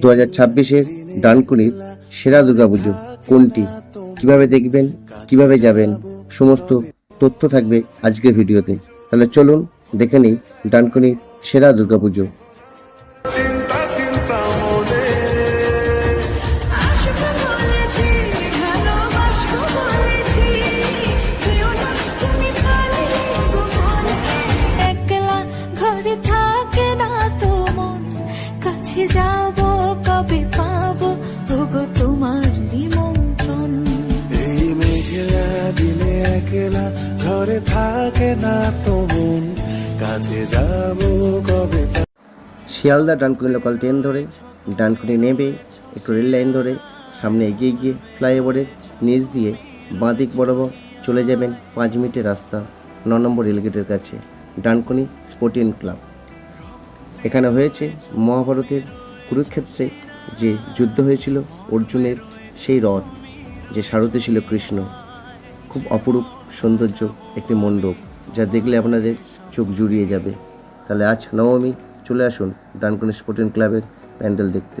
দু হাজার ছাব্বিশের ডানকুনির সেরা দুর্গাপুজো কোনটি? কীভাবে দেখবেন, কীভাবে যাবেন, সমস্ত তথ্য থাকবে আজকের ভিডিওতে। তাহলে চলুন দেখে নিই ডানকুনির সেরা দুর্গাপুজো। যাব কবে পাবো? ওগো তোমার নিমন্ত্রণ। এই মেঘলা দিনে একলা ঘরে থাকে না তো মন। কাছে যাব কবে শিয়ালদা ডানকুনি লোকাল ট্রেন ধরে ডানকুনি নেবে একটু রেল লাইন ধরে সামনে এগিয়ে গিয়ে ফ্লাইওভারের নিচ দিয়ে বাঁদিক বরাবর চলে যাবেন পাঁচ মিনিটের রাস্তা ন নম্বর রেলগেটের কাছে ডানকুনি স্পোর্টিং ক্লাব এখানে হয়েছে মহাভারতের কুরুক্ষেত্রে যে যুদ্ধ হয়েছিল, অর্জুনের সেই রথ যে সারথি ছিল কৃষ্ণ। খুব অপরূপ সৌন্দর্য একটি মণ্ডপ যা দেখলে আপনাদের চোখ জুড়িয়ে যাবে। তাহলে আজ নবমী, চলে আসুন ডানকন স্পোর্টিং ক্লাবের প্যান্ডেল দেখতে।